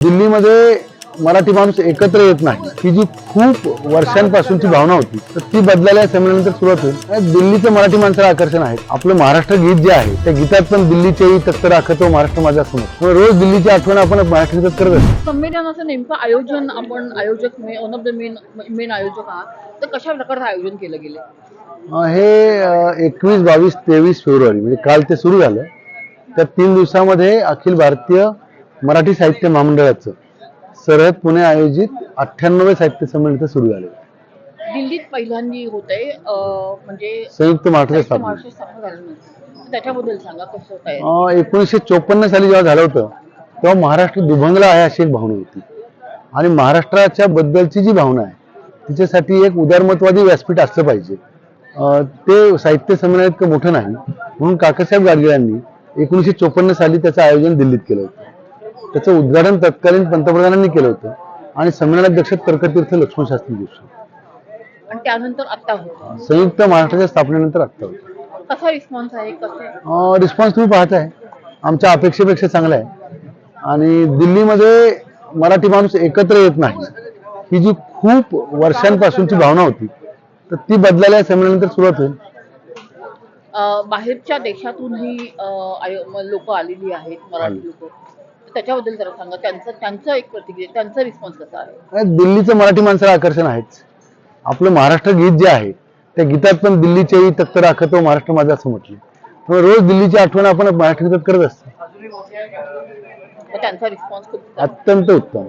दिल्लीमध्ये मराठी माणूस एकत्र येत नाही. ही जी खूप वर्षांपासूनची भावना होती तर ती बदलायला संमेलनानंतर सुरुवात होईल. दिल्लीचं मराठी माणसाला आकर्षण आहे. आपलं महाराष्ट्र गीत जे आहे त्या गीतात पण दिल्लीचेही तख्त राखतो महाराष्ट्र माझ्यासमोर. रोज दिल्लीची आठवण आपण महाराष्ट्र गीतात करत असतो. संमेलनाचं नेमकं आयोजन आपण आयोजक one of the main main आयोजक आहात. तर कशा प्रकारचं आयोजन केलं गेलं? हे एकवीस बावीस तेवीस फेब्रुवारी म्हणजे काल ते सुरू झालं. त्या तीन दिवसामध्ये अखिल भारतीय मराठी साहित्य महामंडळाचं. सरहद पुणे आयोजित अठ्ठ्याण्णवे साहित्य संमेलन इथं सुरू झाले. दिल्लीत पहिल्यांदी होतंय अं, म्हणजे संयुक्त महाराष्ट्र स्थापना. त्याच्याबद्दल सांगा कसं अं, एकोणीसशे चोपन्न साली जेव्हा झालं होतं तेव्हा महाराष्ट्र दुभंगला आहे अशी एक भावना होती. आणि महाराष्ट्राच्या बद्दलची जी भावना आहे तिच्यासाठी एक उदारमतवादी व्यासपीठ असलं पाहिजे. ते साहित्य संमेलन इतकं मोठं नाही. म्हणून काकासाहेब गाडगे यांनी एकोणीसशे चोपन्न साली त्याचं आयोजन दिल्लीत केलं होतं. त्याचं उद्घाटन तत्कालीन पंतप्रधानांनी केलं होतं. आणि संमेलनाध्यक्ष तर्कतीर्थ लक्ष्मण शास्त्री जोशी आणि त्यानंतर आता संयुक्त महाराष्ट्राच्या स्थापनेनंतर आत्ता होतं. कसा रिस्पॉन्स आहे? रिस्पॉन्स तुम्ही पाहताय. आमच्या अपेक्षेपेक्षा चांगला आहे. आणि दिल्लीमध्ये मराठी माणूस एकत्र येत नाही. ही जी खूप वर्षांपासूनची भावना होती तर ती बदलायला या संमेलनानंतर सुरुवात होईल. बाहेरच्या देशातूनही लोक आलेली आहेत मराठी लोक. त्याच्याबद्दल जरा सांगा. त्यांचं त्यांचं एक प्रतिक्रिया त्यांचा रिस्पॉन्स कसा आहे? दिल्लीचं मराठी माणसाला आकर्षण आहेच. आपलं महाराष्ट्र गीत जे आहे त्या गीतात पण दिल्लीचेही तख्त राखतो महाराष्ट्र माझा असं म्हटलं त्यामुळे रोज दिल्लीची आठवण आपण महाराष्ट्र गीतात करत असतो. मग त्यांचा रिस्पॉन्स खूप अत्यंत उत्तम